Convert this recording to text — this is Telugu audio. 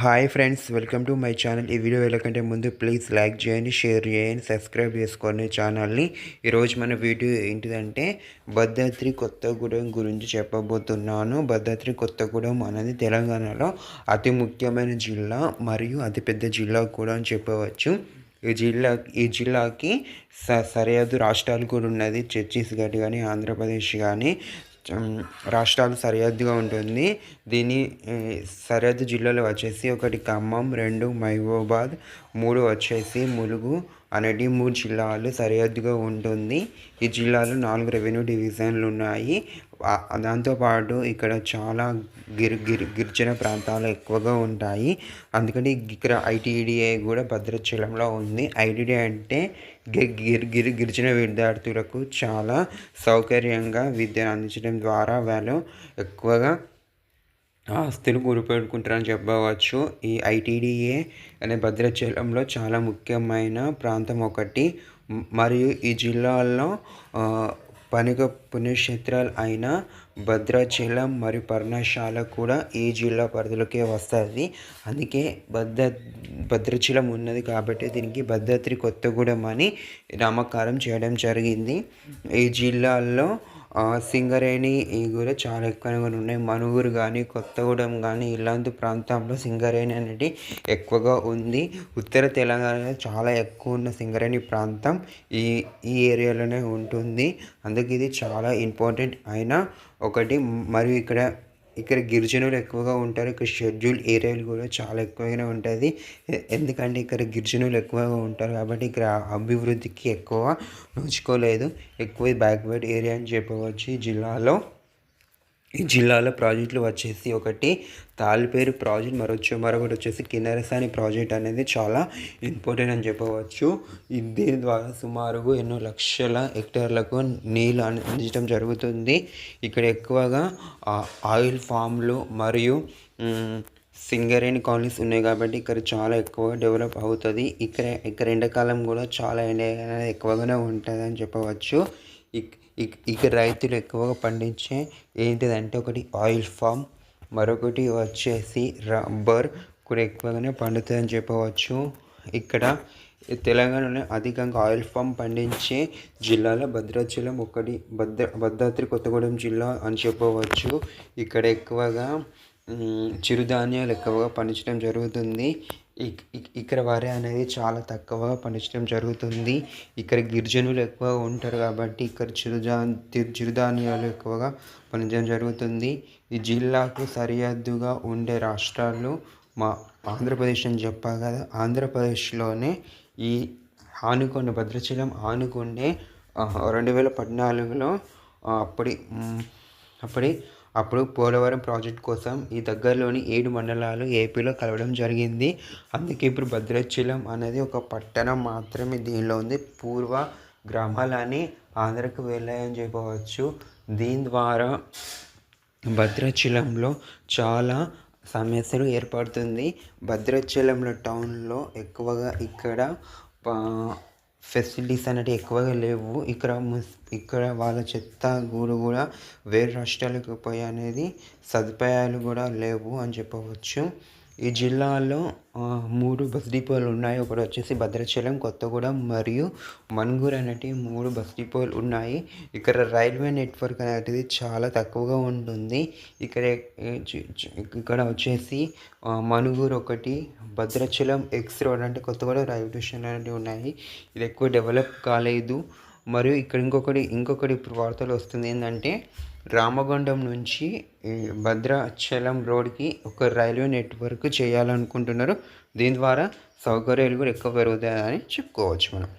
Hi friends welcome to my channel. ఈ వీడియో వెళ్ళకంటే ముందు ప్లీజ్ లైక్ చేయండి షేర్ చేయండి సబ్స్క్రైబ్ చేసుకోండి ఛానల్ని. ఈరోజు మన వీడియో ఏంటిదంటే భద్రాద్రి కొత్తగూడెం గురించి చెప్పబోతున్నాను. భద్రాద్రి కొత్తగూడెం అనేది తెలంగాణలో అతి ముఖ్యమైన జిల్లా మరియు అతిపెద్ద జిల్లా కూడా అని చెప్పవచ్చు. ఈ జిల్లా ఈ జిల్లాకి స సరిహద్దు రాష్ట్రాలు కూడా ఉన్నది. ఛత్తీస్గఢ్ కానీ ఆంధ్రప్రదేశ్ కానీ రాష్ట్రాలు సరిహద్దుగా ఉంటుంది. దీని సరిహద్దు జిల్లాలు వచ్చేసి ఒకటి ఖమ్మం రెండు మహబూబాద్ మూడు వచ్చేసి ములుగు అనేటి మూడు జిల్లాలు సరిహద్దుగా ఉంటుంది. ఈ జిల్లాలో నాలుగు రెవెన్యూ డివిజన్లు ఉన్నాయి. దాంతోపాటు ఇక్కడ చాలా గిరి గిరి గిరిజన ప్రాంతాలు ఎక్కువగా ఉంటాయి. అందుకని ఇక్కడ ఐటీడీఏ కూడా భద్రాచలంలో ఉంది. ఐటీడీఏ అంటే గి- గిరి గిరి గిరిజన విద్యార్థులకు చాలా సౌకర్యంగా విద్యను అందించడం ద్వారా వాళ్ళు ఎక్కువగా ఆస్తులు గురిపెట్టుకుంటారని చెప్పవచ్చు. ఈ ఐటీడీఏ అనే భద్రాచలంలో చాలా ముఖ్యమైన ప్రాంతం ఒకటి. మరియు ఈ జిల్లాలో పనిక పుణ్యక్షేత్రాలు అయిన భద్రాచలం మరియు పర్ణశాల కూడా ఈ జిల్లా పరిధిలోకే వస్తుంది అందుకే భద్ర భద్రాచలం ఉన్నది కాబట్టి దీనికి భద్రాద్రి కొత్తగూడెం అని నామకరణం చేయడం జరిగింది. ఈ జిల్లాల్లో సింగరేణి ఈ కూడా చాలా ఎక్కువగా ఉన్నాయి. మనుగురు కానీ కొత్తగూడెం కానీ ఇలాంటి ప్రాంతంలో సింగరేణి అనేది ఎక్కువగా ఉంది. ఉత్తర తెలంగాణలో చాలా ఎక్కువ ఉన్న సింగరేణి ప్రాంతం ఈ ఈ ఏరియాలోనే ఉంటుంది. అందుకే ఇది చాలా ఇంపార్టెంట్ అయిన ఒకటి మరియు ఇక్కడ ఇక్కడ గిరిజనులు ఎక్కువగా ఉంటారు. ఇక్కడ షెడ్యూల్ ఏరియాలు కూడా చాలా ఎక్కువగానే ఉంటుంది. ఎందుకంటే ఇక్కడ గిరిజనులు ఎక్కువగా ఉంటారు కాబట్టి ఇక్కడ అభివృద్ధికి ఎక్కువ నోచుకోలేదు. ఎక్కువ బ్యాక్వర్డ్ ఏరియా అని చెప్పవచ్చు ఈ జిల్లాలో. ఈ జిల్లాలో ప్రాజెక్టులు వచ్చేసి ఒకటి తాలిపేరు ప్రాజెక్ట్ మరొచ్చు మరొకటి వచ్చేసి కిన్నెరసాని ప్రాజెక్ట్ అనేది చాలా ఇంపార్టెంట్ అని చెప్పవచ్చు. దీని ద్వారా సుమారుగా ఎన్నో లక్షల హెక్టార్లకు నీళ్ళు అందించడం జరుగుతుంది. ఇక్కడ ఎక్కువగా ఆ, ఆయిల్ ఫామ్లు మరియు సింగరేణి కాలనీస్ ఉన్నాయి కాబట్టి ఇక్కడ చాలా ఎక్కువ డెవలప్ అవుతుంది. ఇక్కడ ఇక్కడ ఎండాకాలం కూడా చాలా ఎండ ఎక్కువగానే ఉంటుంది అని చెప్పవచ్చు. ఇక్- ఇక్- ఇక్కడ రైతులు ఎక్కువగా పండించే ఏంటిదంటే ఒకటి ఆయిల్ ఫామ్ మరొకటి వచ్చేసి రబ్బర్ కూడా ఎక్కువగానే పండుతుందని చెప్పవచ్చు. ఇక్కడ తెలంగాణలో అధికంగా ఆయిల్ ఫామ్ పండించే జిల్లాలో భద్రాచలం ఒకటి భద్ర భద్రాద్రి కొత్తగూడెం జిల్లా అని చెప్పవచ్చు. ఇక్కడ ఎక్కువగా చిరుధాన్యాలు ఎక్కువగా పండించడం జరుగుతుంది. ఇక్కడ వరి అనేది చాలా తక్కువగా పండించడం జరుగుతుంది. ఇక్కడ గిరిజనులు ఎక్కువగా ఉంటారు కాబట్టి ఇక్కడ చిరుజా తి- చిరుధాన్యాలు ఎక్కువగా పండించడం జరుగుతుంది. ఈ జిల్లాకు సరిహద్దుగా ఉండే రాష్ట్రాలు మా ఆంధ్రప్రదేశ్ అని చెప్పా కదా. ఆంధ్రప్రదేశ్లోనే ఈ ఆనుకొండ భద్రాచలం ఆనుకొండే రెండు వేల పద్నాలుగులో అప్పటి అప్పటి అప్పుడు పోలవరం ప్రాజెక్ట్ కోసం ఈ దగ్గరలోని ఏడు మండలాలు ఏపీలో కలవడం జరిగింది. అందుకే ఇప్పుడు భద్రాచలం అనేది ఒక పట్టణం మాత్రమే దీనిలో ఉంది. పూర్వ గ్రామాలని ఆంధ్రకు వెళ్ళాయని చెప్పవచ్చు. దీని ద్వారా భద్రాచలంలో చాలా సమస్యలు ఏర్పడుతుంది. భద్రాచలంలో టౌన్లో ఎక్కువగా ఇక్కడ ఫెసిలిటీస్ అనేవి ఎక్కువగా లేవు. ఇక్కడ ముస్ ఇక్కడ వాళ్ళ చెత్త గూడు కూడా వేరే రాష్ట్రాలకు పోయి అనేది సదుపాయాలు కూడా లేవు అని చెప్పవచ్చు. ఈ జిల్లాలో మూడు బస్ డిపోలు ఉన్నాయి. ఒకటి వచ్చేసి భద్రాచలం కొత్తగూడెం మరియు మన్గూర్ అనేటి మూడు బస్ డిపోలు ఉన్నాయి. ఇక్కడ రైల్వే నెట్వర్క్ అనేది చాలా తక్కువగా ఉంటుంది. ఇక్కడ ఇక్కడ వచ్చేసి మణుగూరు మనుగూరు ఒకటి భద్రాచలం ఎక్స్ రోడ్ అంటే కొత్తగూడెం రైల్వే స్టేషన్ అనేవి ఉన్నాయి. ఇది ఎక్కువ డెవలప్ కాలేదు. మరియు ఇక్కడ ఇంకొకటి ఇంకొకటి ఇప్పుడు వార్తలు వస్తుంది ఏంటంటే రామగుండం నుంచి భద్రాచలం రోడ్కి ఒక రైల్వే నెట్వర్క్ చేయాలనుకుంటున్నారు. దీని ద్వారా సౌకర్యాలు కూడా ఎక్కువ పెరుగుతాయని చెప్పుకోవచ్చు మనం.